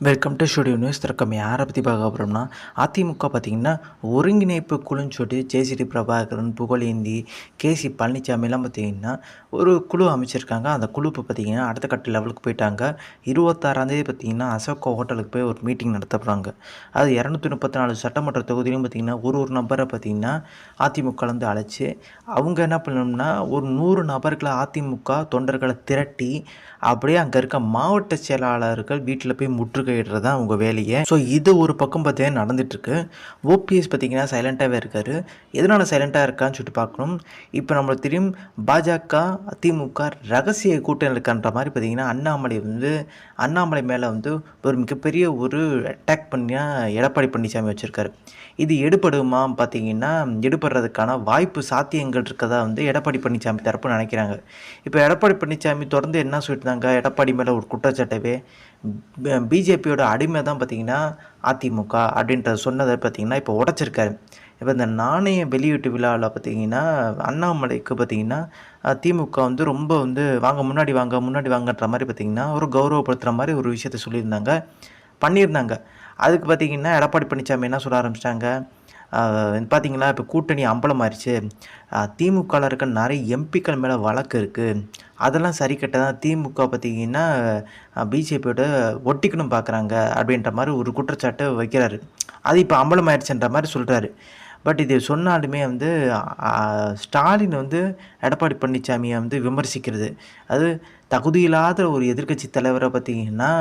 Welcome to studio news திறக்கம் யாரை பற்றி பார்க்க போகிறோம்னா அதிமுக பார்த்திங்கன்னா ஒருங்கிணைப்பு குழுன்னு சொல்லிட்டு ஜேசிடி பிரபாகரன் புகழேந்தி கேசி பழனிசாமிலாம் பார்த்திங்கன்னா ஒரு குழு அமைச்சிருக்காங்க. அந்த குழு இப்போ பார்த்திங்கன்னா அடுத்த கட்ட லெவலுக்கு போயிட்டாங்க. இருபத்தாறாந்தேதி பார்த்திங்கன்னா அசோகா ஹோட்டலுக்கு போய் ஒரு மீட்டிங் நடத்த போகிறாங்க அது இரநூத்தி முப்பத்தி நாலு சட்டமன்ற தொகுதியிலும் பார்த்திங்கன்னா ஒரு ஒரு நபரை பார்த்திங்கன்னா அதிமுகலேருந்து அழைச்சி அவங்க என்ன பண்ணணும்னா ஒரு நூறு நபர்களை அதிமுக தொண்டர்களை திரட்டி அப்படியே அங்கே இருக்க மாவட்ட செயலாளர்கள் வீட்டில் போய் முற்றுகையிடுறது தான் அவங்க வேலையை? ஸோ இது ஒரு பக்கம் பார்த்தீங்கன்னா நடந்துட்டுருக்கு. ஓபிஎஸ் பார்த்தீங்கன்னா சைலண்ட்டாகவே இருக்கார். எதனால் சைலண்ட்டாக இருக்கான்னு சொல்லிட்டு பார்க்கணும். இப்போ நம்மளுக்கு தெரியும் பாஜக அதிமுக ரகசிய கூட்டணி இருக்கான்ற மாதிரி பார்த்தீங்கன்னா அண்ணாமலை வந்து அண்ணாமலை மேலே வந்து ஒரு மிகப்பெரிய ஒரு அட்டாக் பண்ணியா எடப்பாடி பழனிசாமி வச்சுருக்காரு. இது எடுபடுமா பார்த்தீங்கன்னா எடுபடுறதுக்கான வாய்ப்பு சாத்தியங்கள் இருக்கதா வந்து எடப்பாடி பழனிசாமி தரப்பு நினைக்கிறாங்க. இப்போ எடப்பாடி பழனிசாமி தொடர்ந்து என்ன சொல்லிட்டு இருந்தாங்க? எடப்பாடி மேலே ஒரு குற்றச்சாட்டவே பிஜேபியோட அடிமை தான் பார்த்தீங்கன்னா அதிமுக அப்படின்றத சொன்னதை பார்த்தீங்கன்னா இப்போ உடச்சிருக்காரு. இப்போ இந்த நாணய வெளியீட்டு விழாவில் பார்த்தீங்கன்னா அண்ணாமலைக்கு பார்த்தீங்கன்னா திமுக வந்து ரொம்ப வந்து வாங்க முன்னாடி வாங்க முன்னாடி வாங்கன்ற மாதிரி பார்த்தீங்கன்னா ஒரு கௌரவப்படுத்துகிற மாதிரி ஒரு விஷயத்த சொல்லியிருந்தாங்க பண்ணியிருந்தாங்க. அதுக்கு பார்த்தீங்கன்னா எடப்பாடி பழனிசாமி என்ன சொல்ல ஆரம்பிச்சிட்டாங்க? பார்த்தீங்கன்னா இப்போ கூட்டணி அம்பலமாயிருச்சு திமுகவில் இருக்க நிறைய எம்பிக்கள் மேலே வழக்கு இருக்குது அதெல்லாம் சரி கட்ட தான் திமுக பார்த்திங்கன்னா பிஜேபியோட ஒட்டிக்கணும் பார்க்குறாங்க அப்படின்ற மாதிரி ஒரு குற்றச்சாட்டு வைக்கிறாரு. அது இப்போ அம்பலமாயிடுச்சுன்ற மாதிரி சொல்கிறாரு பட் இது சொன்னாலுமே வந்து ஸ்டாலின் வந்து எடப்பாடி பழனிசாமியை வந்து விமர்சிக்கிறது. அது தகுதியில்லாத ஒரு எதிர்க்கட்சி தலைவரை பார்த்திங்கன்னா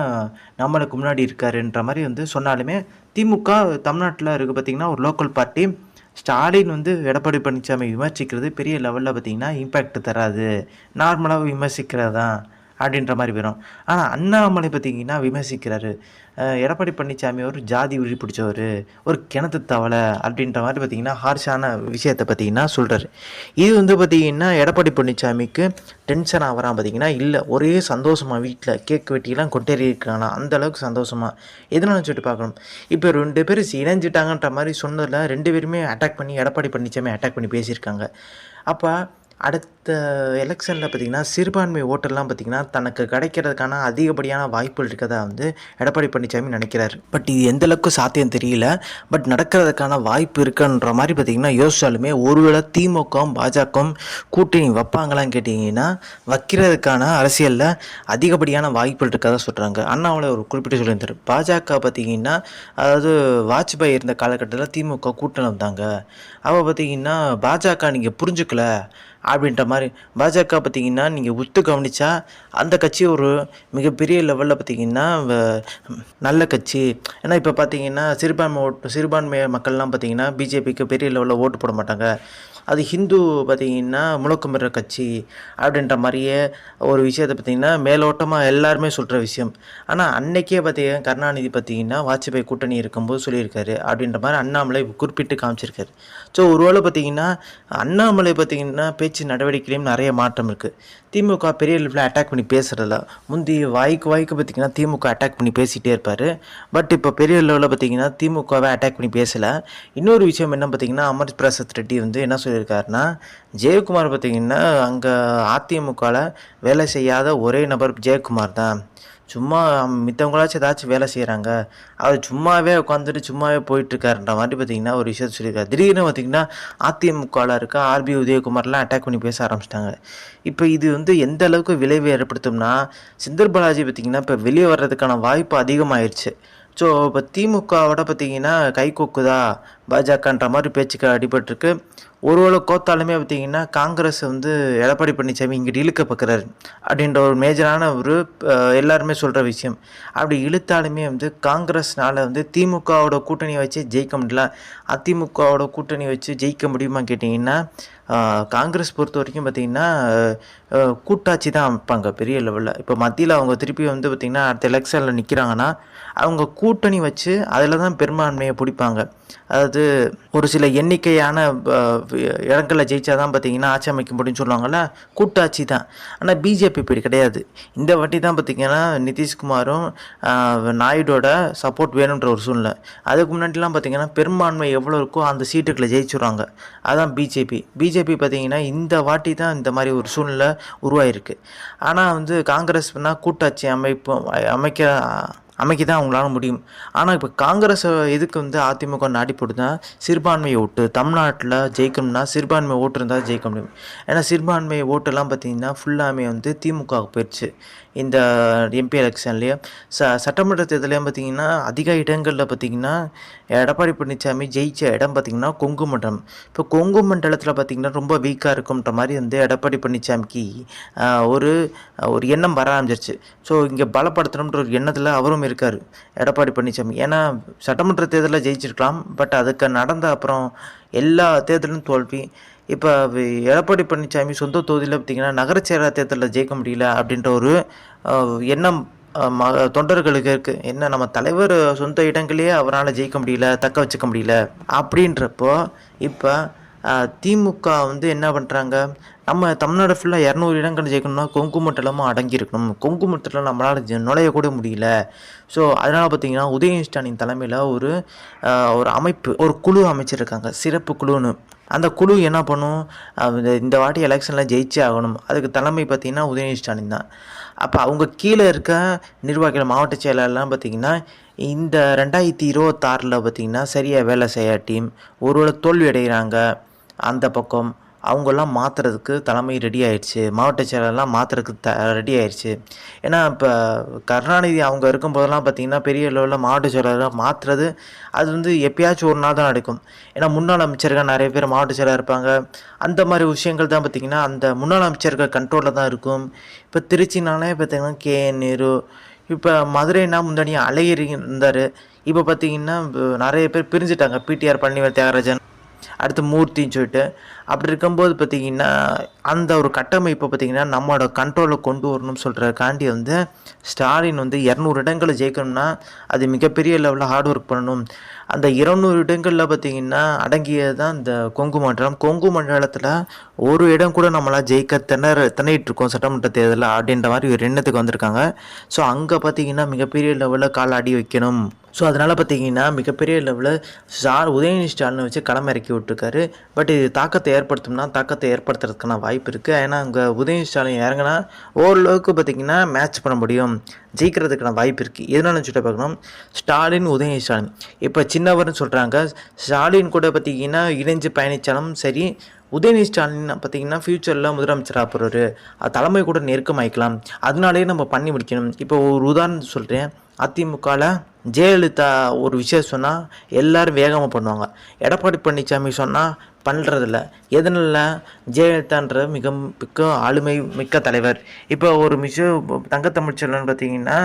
நம்மளுக்கு முன்னாடி இருக்காருன்ற மாதிரி வந்து சொன்னாலுமே திமுக தமிழ்நாட்டில் இருக்குது பார்த்திங்கன்னா ஒரு லோக்கல் பார்ட்டி. ஸ்டாலின் வந்து எடப்பாடி பழனிசாமி விமர்சிக்கிறது பெரிய லெவலில் பார்த்திங்கன்னா இம்பேக்ட் தராது. நார்மலாக விமர்சிக்கிறது? தான் அப்படின்ற மாதிரி வரும். ஆனால் அண்ணாமலை பார்த்தீங்கன்னா விமர்சிக்கிறாரு. எடப்பாடி பழனிசாமி ஒரு ஜாதி உழி பிடிச்சவர் ஒரு கிணத்து தவளை அப்படின்ற மாதிரி பார்த்தீங்கன்னா ஹார்ஷான விஷயத்தை பார்த்தீங்கன்னா சொல்கிறாரு இது வந்து பார்த்திங்கன்னா எடப்பாடி பழனிசாமிக்கு டென்ஷன் ஆகிறான் பார்த்தீங்கன்னா இல்லை ஒரே சந்தோஷமாக வீட்டில் கேக் வெட்டிலாம் கொட்டேறி இருக்கானா அந்தளவுக்கு சந்தோஷமாக எதனாலும் சொல்லிட்டு பார்க்கணும்? இப்போ ரெண்டு பேரும் இணைஞ்சிட்டாங்கன்ற மாதிரி சொன்னதில் ரெண்டு பேருமே அட்டாக் பண்ணி எடப்பாடி பழனிசாமி அட்டாக் பண்ணி பேசியிருக்காங்க. அப்போ அடுத்த எலெக்ஷனில் பார்த்திங்கன்னா சிறுபான்மை ஓட்டெல்லாம் பார்த்திங்கன்னா தனக்கு கிடைக்கிறதுக்கான அதிகப்படியான வாய்ப்புகள் இருக்கதா வந்து எடப்பாடி பழனிசாமி நினைக்கிறார். பட் இது எந்த அளவுக்கு சாத்தியம் தெரியல. பட் நடக்கிறதுக்கான வாய்ப்பு இருக்குன்ற மாதிரி பார்த்திங்கன்னா யோசிச்சாலுமே ஒருவேளை திமுகவும் பாஜகவும் கூட்டணி வைப்பாங்களான்னு கேட்டிங்கன்னா வைக்கிறதுக்கான அரசியலில் அதிகப்படியான வாய்ப்புகள் இருக்கதா சொல்கிறாங்க அண்ணாமலை ஒரு குறிப்பிட்டு சொல்லியிருந்தார். பாஜக பார்த்திங்கன்னா அதாவது வாஜ்பாய் இருந்த காலகட்டத்தில் திமுக கூட்டணி வந்தாங்க. அவள் பார்த்திங்கன்னா பாஜக நீங்கள் புரிஞ்சுக்கல. அப்படின்ற மாதிரி பாஜக பார்த்திங்கன்னா நீங்கள் உத்து கவனித்தா அந்த கட்சி ஒரு மிகப்பெரிய லெவலில் பார்த்திங்கன்னா நல்ல கட்சி. ஏன்னா இப்போ பார்த்திங்கன்னா சிறுபான்மை ஓட்டு சிறுபான்மை மக்கள்லாம் பார்த்திங்கன்னா பிஜேபிக்கு பெரிய லெவலில் ஓட்டு போட மாட்டாங்க. அது ஹிந்து பார்த்திங்கன்னா முழக்கமிடுற கட்சி அப்படின்ற மாதிரியே ஒரு விஷயத்தை பார்த்திங்கன்னா மேலோட்டமாக எல்லாருமே சொல்கிற விஷயம். ஆனால் அன்னைக்கே பார்த்திங்கன்னா கருணாநிதி பார்த்திங்கன்னா வாஜ்பாய் கூட்டணி இருக்கும்போது சொல்லியிருக்காரு அப்படின்ற மாதிரி அண்ணாமலை குறிப்பிட்டு காமிச்சிருக்காரு. ஸோ ஒருவேளை பார்த்திங்கன்னா அண்ணாமலை பார்த்திங்கன்னா பேச்சு நடவடிக்கையிலையும் நிறைய மாற்றம் இருக்குது திமுக பெரிய லெவலில் அட்டாக் பண்ணி பேசுகிறதில்ல முந்தி வாய்க்கு வாய்க்கு பார்த்திங்கன்னா திமுக அட்டாக் பண்ணி பேசிகிட்டே இருப்பார். பட் இப்போ பெரிய லெவலில் பார்த்திங்கன்னா திமுகவை அட்டாக் பண்ணி பேசலை. இன்னொரு விஷயம் என்ன பார்த்திங்கன்னா அமர் பிரசாத் ரெட்டி வந்து என்ன சொல்லியிருக்காருன்னா ஜெயக்குமார் பார்த்திங்கன்னா அங்கே அதிமுகவில் வேலை செய்யாத ஒரே நபர் ஜெயக்குமார் தான். சும்மா மித்தவங்களாச்சும் ஏதாச்சும் வேலை செய்கிறாங்க அவர் சும்மாவே உட்காந்துட்டு சும்மாவே போயிட்டுருக்காருன்ற மாதிரி பார்த்தீங்கன்னா ஒரு விஷயத்த சொல்லியிருக்காரு. திடீர்னு பார்த்தீங்கன்னா அதிமுகவில் இருக்க ஆர்பி உதயகுமார்லாம் அட்டாக் பண்ணி பேச ஆரம்பிச்சிட்டாங்க. இப்போ இது வந்து எந்த அளவுக்கு விளைவு ஏற்படுத்தும்னா செந்தில் பாலாஜி பார்த்திங்கன்னா இப்போ வெளியே வர்றதுக்கான வாய்ப்பு அதிகமாகிடுச்சு ஸோ இப்போ திமுகவோட பார்த்தீங்கன்னா கை கொக்குதா? பாஜகன்ற மாதிரி பேச்சுக்கு அடிபட்டிருக்கு. ஒருவேளை கோத்தாலுமே பார்த்தீங்கன்னா காங்கிரஸ் வந்து எடப்பாடி பழனிசாமி இங்கிட்டு இழுக்க பார்க்குறாரு அப்படின்ற ஒரு மேஜரான ஒரு எல்லாருமே சொல்கிற விஷயம். அப்படி இழுத்தாலுமே வந்து காங்கிரஸ்னால் வந்து திமுகவோட கூட்டணியை வச்சு ஜெயிக்க முடியல. அதிமுகவோட கூட்டணி வச்சு ஜெயிக்க முடியுமா கேட்டிங்கன்னா காங்கிரஸ் பொறுத்த வரைக்கும் பார்த்திங்கன்னா கூட்டாட்சி தான் அமைப்பாங்க பெரிய லெவலில். இப்போ மத்தியில் அவங்க திருப்பி வந்து பார்த்திங்கன்னா அடுத்த எலெக்ஷனில் நிற்கிறாங்கன்னா அவங்க கூட்டணி வச்சு அதில் தான் பெரும்பான்மையை பிடிப்பாங்க. அதாவது ஒரு சில எண்ணிக்கையான இடங்களில் ஜெயிச்சா தான் பார்த்தீங்கன்னா ஆட்சி அமைக்க முடியும்னு சொல்லுவாங்கள்ல கூட்டாட்சி தான். ஆனால் பிஜேபி இப்படி கிடையாது. இந்த வாட்டி தான் பார்த்திங்கன்னா நிதிஷ்குமாரும் நாயுடோட சப்போர்ட் வேணுன்ற ஒரு சூழ்நிலை. அதுக்கு முன்னாடிலாம் பார்த்திங்கன்னா பெரும்பான்மை எவ்வளோ இருக்கோ அந்த சீட்டுக்களை ஜெயிச்சுருவாங்க அதான் பிஜேபி. பிஜேபி பார்த்திங்கன்னா இந்த வாட்டி தான் இந்த மாதிரி ஒரு சூழ்நிலை உருவாயிருக்கு. ஆனால் வந்து காங்கிரஸ்னா கூட்டாட்சி அமைப்பு அமைக்க அமைக்க தான் அவங்களால முடியும். ஆனால் இப்போ காங்கிரஸ் இதுக்கு வந்து அதிமுக நாடி போட்டுதான் சிறுபான்மை ஓட்டு. தமிழ்நாட்டில் ஜெயிக்கணும்னா சிறுபான்மை ஓட்டு இருந்தால் ஜெயிக்க முடியும். ஏன்னா சிறுபான்மை ஓட்டெல்லாம் பார்த்தீங்கன்னா ஃபுல்லாமே வந்து திமுக போயிடுச்சு இந்த எம்பி எலெக்ஷன்லேயே. ச சட்டமன்ற தேர்தலையும் பார்த்தீங்கன்னா அதிக இடங்களில் பார்த்தீங்கன்னா எடப்பாடி பழனிசாமி ஜெயிச்ச இடம் பார்த்திங்கன்னா கொங்கு மண்டலம். இப்போ கொங்கு மண்டலத்தில் பார்த்தீங்கன்னா ரொம்ப வீக்காக இருக்கும்ன்ற மாதிரி வந்து எடப்பாடி பழனிசாமிக்கு ஒரு ஒரு எண்ணம் வர ஆரம்பிச்சிருச்சு. ஸோ இங்கே பலப்படுத்தணுன்ற ஒரு எண்ணத்தில் அவரும் இருக்கார். எடப்பாடி பழனிசாமி. ஏன்னா சட்டமன்ற தேர்தலில் ஜெயிச்சிருக்கலாம். பட் அதுக்கு நடந்த அப்புறம் எல்லா தேர்தலும் தோல்வி. இப்போ எடப்பாடி பழனிசாமி சொந்த தொகுதியில் பார்த்தீங்கன்னா நகர செயலாளர் தேர்தலில் ஜெயிக்க முடியல அப்படின்ற ஒரு எண்ணம் ம தொண்டர்களுக்கு இருக்குது என்ன நம்ம தலைவர் சொந்த இடங்களையே அவரால் ஜெயிக்க முடியல தக்க வச்சுக்க முடியல. அப்படின்றப்போ இப்போ திமுக வந்து என்ன பண்ணுறாங்க நம்ம தமிழ்நாடு ஃபுல்லாக இரநூறு இடங்கள் ஜெயிக்கணும்னா கொங்கு மண்டலமும் அடங்கியிருக்கணும் கொங்கு மண்டலம் நம்மளால் நுழையக்கூட முடியல. ஸோ அதனால் பார்த்தீங்கன்னா உதயநிதி ஸ்டாலின் தலைமையில் ஒரு ஒரு அமைப்பு ஒரு குழு அமைச்சிருக்காங்க. சிறப்பு குழுன்னு. அந்த குழு என்ன பண்ணும்? இந்த- இந்த வாட்டி எலெக்ஷனில் ஜெயிச்சே ஆகணும். அதுக்கு தலைமை பார்த்திங்கன்னா உதயநிதி ஸ்டாலின் தான். அப்போ அவங்க கீழே இருக்க நிர்வாகிகள் மாவட்ட செயலாளர்லாம் பார்த்தீங்கன்னா இந்த ரெண்டாயிரத்தி இருபத்தாறில் பார்த்தீங்கன்னா சரியாக வேலை செய்யாட்டியும் ஒருவேளை தோல்வி அடைகிறாங்க அந்த பக்கம் அவங்கெல்லாம் மாற்றுறதுக்கு தலைமை ரெடி ஆயிடுச்சு. மாவட்ட செயலர்லாம் மாற்றுறதுக்கு த ரெடி ஆயிடுச்சு. ஏன்னா இப்போ கருணாநிதி அவங்க இருக்கும்போதெல்லாம் பார்த்தீங்கன்னா பெரிய லெவலில் மாவட்ட செயலராக மாற்றுறது அது வந்து எப்பயாச்சும் ஒரு நாள் தான் நடக்கும். ஏன்னா முன்னாள் அமைச்சர்கள் நிறைய பேர் மாவட்ட செயலர் இருப்பாங்க. அந்த மாதிரி விஷயங்கள் தான் பார்த்திங்கன்னா அந்த முன்னாள் அமைச்சர்கள் கண்ட்ரோலில் தான் இருக்கும். இப்போ திருச்சினாலே பார்த்திங்கன்னா கே. நேரு. இப்போ மதுரைனா முன்னாடி அழகிரி இருந்தார். இப்போ பார்த்தீங்கன்னா நிறைய பேர் பிரிஞ்சுட்டாங்க. பிடிஆர் பழனிவேல் தியாகராஜன். அடுத்து மூர்த்தின்னு சொல்லிட்டு அப்படி இருக்கும்போது பார்த்தீங்கன்னா அந்த ஒரு கட்டமைப்பை பார்த்திங்கன்னா நம்மளோட கண்ட்ரோலில் கொண்டு வரணும்னு சொல்கிறக்காண்டி வந்து ஸ்டாலின் வந்து இரநூறு இடங்களை ஜெயிக்கணும்னா அது மிகப்பெரிய லெவலில் ஹார்ட் ஒர்க் பண்ணணும். அந்த இருநூறு இடங்களில் பார்த்தீங்கன்னா அடங்கியது தான் இந்த கொங்கு மண்டலம். கொங்கு மண்டலத்தில் ஒரு இடம் கூட நம்மளால் ஜெயிக்க திணற திணறிட்டு இருக்கோம் சட்டமன்ற தேர்தலில் அப்படின்ற மாதிரி ஒரு எண்ணத்துக்கு வந்திருக்காங்க. ஸோ அங்கே பார்த்தீங்கன்னா மிகப்பெரிய லெவலில் கால் அடி வைக்கணும். ஸோ அதனால் பார்த்தீங்கன்னா மிகப்பெரிய லெவலில் ஸ்டார் உதயநிதி ஸ்டாலினை வச்சு களம் இறக்கி விட்டுருக்காரு. பட் இது தாக்கத்தை ஏற்படுத்தும்னா தாக்கத்தை ஏற்படுத்துறதுக்கான வாய்ப்பு இருக்குது ஏன்னா அங்கே உதயநிதி ஸ்டாலின் இறங்கினா ஓரளவுக்கு பார்த்தீங்கன்னா மேட்ச் பண்ண முடியும். ஜெயிக்கிறதுக்கான வாய்ப்பு இருக்குது எதனால சொல்லிட்டு பார்க்கணும்? ஸ்டாலின் உதயநிதி ஸ்டாலின். இப்போ சின்னவர்னு சொல்கிறாங்க ஸ்டாலின் கூட பார்த்தீங்கன்னா இணைஞ்சு பயணித்தாலும் சரி உதயநிதி ஸ்டாலின் பார்த்தீங்கன்னா ஃப்யூச்சரில் முதலமைச்சராக போகிறாரு தலைமை கூட நெருக்கமாயிக்கலாம். அதனாலேயே நம்ம பண்ணி முடிக்கணும். இப்போ ஒரு உதாரணம் சொல்கிறேன் அதிமுகவில் ஜெயலலிதா ஒரு விஷயம் சொன்னால் எல்லோரும் வேகமாக பண்ணுவாங்க. எடப்பாடி பழனிசாமி சொன்னால் பண்ணுறதில்ல எதனால? ஜெயலலிதான்ற மிக மிக்க ஆளுமை மிக்க தலைவர். இப்போ ஒரு மிஷ தங்கத்தமிழ்ச்செல்வன் பார்த்தீங்கன்னா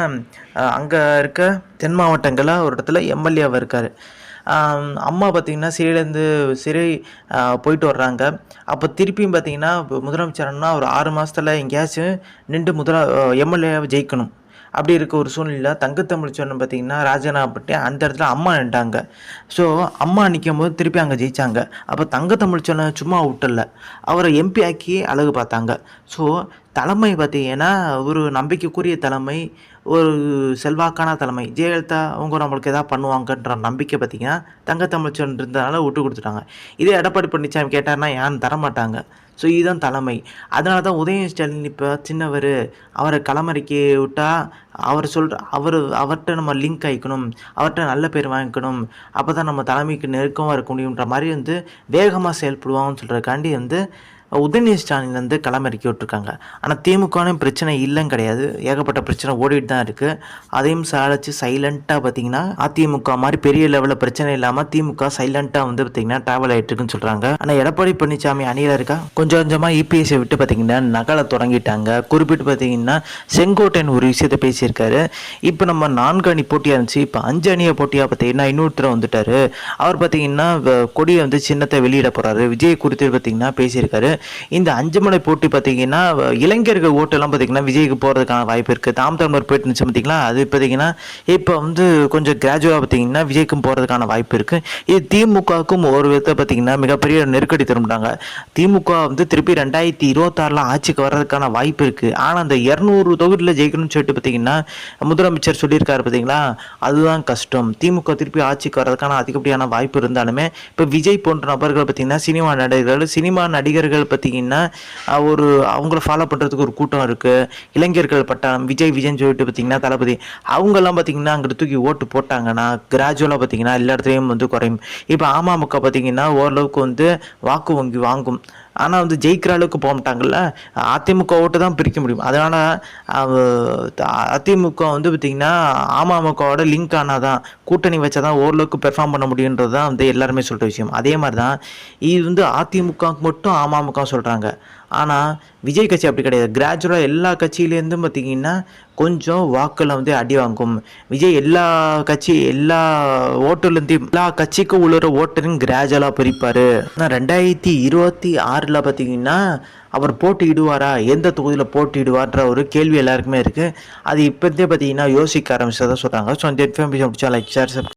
அங்கே இருக்க தென் மாவட்டங்களில் ஒரு இடத்துல எம்எல்ஏவாக இருக்கார். அம்மா பார்த்திங்கன்னா சிறையிலேருந்து சிறை போயிட்டு வர்றாங்க. அப்போ திருப்பியும் பார்த்தீங்கன்னா முதலமைச்சர்னா ஒரு ஆறு மாதத்தில் எங்கேயாச்சும் நின்று முதல எம்எல்ஏவை ஜெயிக்கணும். அப்படி இருக்க ஒரு சூழ்நிலை தங்கத்தமிழ் சொன்ன பார்த்தீங்கன்னா ராஜனாப்பட்டி அந்த இடத்துல அம்மா நின்ட்டாங்க. ஸோ அம்மா நிற்கும் போது திருப்பி அங்கே ஜெயிச்சாங்க. அப்போ தங்கத்தமிழ் சொன்ன சும்மா விட்டல. அவரை எம்பி ஆக்கி அழகு பார்த்தாங்க. ஸோ தலைமை பார்த்தீங்கன்னா ஒரு நம்பிக்கைக்குரிய தலைமை ஒரு செல்வாக்கான தலைமை. ஜெயலலிதா அவங்க நம்மளுக்கு எதாவது பண்ணுவாங்கன்ற நம்பிக்கை பார்த்தீங்கன்னா தங்கத்தமிழ்ச்சன் இருந்ததுனால விட்டு கொடுத்துட்டாங்க. இதே எடப்பாடி பழனிசாமி கேட்டார்னா யாரும் தரமாட்டாங்க. ஸோ இதுதான் தலைமை. அதனால தான் உதயம் ஸ்டாலின் இப்போ சின்னவர் அவரை களமறிக்கி விட்டால் அவர் சொல்கிற அவர் அவர்கிட்ட நம்ம லிங்க் ஆகிக்கணும் அவர்கிட்ட நல்ல பேர் வாங்கிக்கணும் அப்போ தான் நம்ம தலைமைக்கு நெருக்கமாக இருக்க முடியுன்ற மாதிரி வந்து வேகமாக செயல்படுவாங்கன்னு சொல்கிறக்காண்டி வந்து உதயநிதி ஸ்டாலின் வந்து களமிறக்கி விட்டுருக்காங்க. ஆனால் திமுகனும் பிரச்சனை இல்லைன்னு கிடையாது. ஏகப்பட்ட பிரச்சனை ஓடிட்டு தான் இருக்குது அதையும் சாதிச்சு சைலண்ட்டாக பார்த்தீங்கன்னா அதிமுக மாதிரி பெரிய லெவலில் பிரச்சனை இல்லாமல் திமுக சைலண்ட்டாக வந்து பார்த்தீங்கன்னா ட்ராவல் ஆகிட்டு இருக்குன்னு சொல்கிறாங்க ஆனால் எடப்பாடி பழனிசாமி அணியில் இருக்கா? கொஞ்சம் கொஞ்சமாக இபிஎஸ்ஸை விட்டு பார்த்தீங்கன்னா நகலை தொடங்கிட்டாங்க. குறிப்பிட்டு பார்த்தீங்கன்னா செங்கோட்டையன் ஒரு விஷயத்தை பேசியிருக்காரு. இப்போ நம்ம நான்கு அணி போட்டியாக இருந்துச்சு. இப்போ அஞ்சு அணியை போட்டியாக பார்த்தீங்கன்னா இன்னொருத்தர் வந்துட்டார். அவர் பார்த்தீங்கன்னா வ- கொடியை வந்து சின்னத்தை வெளியிட போகிறாரு விஜய் குறித்து பார்த்தீங்கன்னா பேசியிருக்காரு. இந்த அஞ்சு மலை போட்டி பார்த்தீங்கன்னா இளைஞர்கள் ஓட்டெல்லாம் பார்த்தீங்கன்னா விஜய்க்கு போகிறதுக்கான வாய்ப்பு இருக்குது தாம் தமிழர் போயிட்டு இருந்துச்சு பார்த்தீங்களா? அது பார்த்தீங்கன்னா இப்போ வந்து கொஞ்சம் கிராஜுவலாக பார்த்தீங்கன்னா விஜய்க்கும் போகிறதுக்கான வாய்ப்பு இருக்குது இது திமுகவுக்கும் ஒரு விதத்தை பார்த்தீங்கன்னா மிகப்பெரிய நெருக்கடி திரும்பிட்டாங்க திமுக வந்து திருப்பி ரெண்டாயிரத்தி இருபத்தாறில் ஆட்சிக்கு வர்றதுக்கான வாய்ப்பு இருக்குது ஆனால் அந்த இரநூறு தொகுதியில் ஜெயிக்கணும்னு சொல்லிட்டு பார்த்தீங்கன்னா முதலமைச்சர் சொல்லியிருக்காரு பார்த்தீங்களா? அதுதான் கஷ்டம். திமுக திருப்பி ஆட்சிக்கு வர்றதுக்கான அதிகப்படியான வாய்ப்பு இருந்தாலுமே இப்போ விஜய் போன்ற நபர்கள் பார்த்தீங்கன்னா சினிமா நடிகர்கள் சினிமா நடிகர்கள் இளைஞர்கள் பார்த்தீங்கன்னா ஒரு அவங்கள ஃபாலோ பண்ணுறதுக்கு ஒரு கூட்டம் இருக்குது இளைஞர்கள் பட்டாளம் விஜய் விஜய்னு சொல்லிட்டு பார்த்தீங்கன்னா தளபதி அவங்கெல்லாம் பார்த்தீங்கன்னா அங்கிட்டு தூக்கி ஓட்டு போட்டாங்கன்னா கிராஜுவலாக பார்த்தீங்கன்னா எல்லா இடத்துலையும் வந்து குறையும். இப்போ அமமுக பார்த்தீங்கன்னா ஓரளவுக்கு வந்து வாக்கு வங்கி வாங்கும். ஆனால் வந்து ஜெயிக்கிற அளவுக்கு போக மாட்டாங்கல்ல? அதிமுக ஓட்டு தான் பிரிக்க முடியும். அதனால் அதிமுக வந்து பார்த்திங்கன்னா அமமுகவோட லிங்க் ஆனால் தான் கூட்டணி வச்சா தான் ஓரளவுக்கு பெர்ஃபார்ம் பண்ண முடியுன்றது தான் வந்து எல்லாருமே சொல்கிற விஷயம். அதே மாதிரி தான் இது வந்து அதிமுக மட்டும் அமமுக சொல்கிறாங்க ஆனால் விஜய் கட்சி அப்படி கிடையாது. கிராஜுவலாக எல்லா கட்சியிலேருந்தும் பார்த்தீங்கன்னா கொஞ்சம் வாக்கில் வந்து அடி வாங்கும். விஜய் எல்லா கட்சி எல்லா ஓட்டுலேருந்தையும் எல்லா கட்சிக்கும் உள்ள ஓட்டரையும் கிராஜுவலாக பிரிப்பார். ஆனால் ரெண்டாயிரத்தி இருபத்தி ஆறில் பார்த்தீங்கன்னா அவர் போட்டியிடுவாரா? எந்த தொகுதியில் போட்டியிடுவார்ன்ற ஒரு கேள்வி எல்லாருக்குமே இருக்குது அது இப்போதே பார்த்தீங்கன்னா யோசிக்க ஆரம்பிச்சதாக சொல்கிறாங்க ஸோ இந்த இன்ஃபர்மேஷன் பிடிச்சா லைக் ஷேர்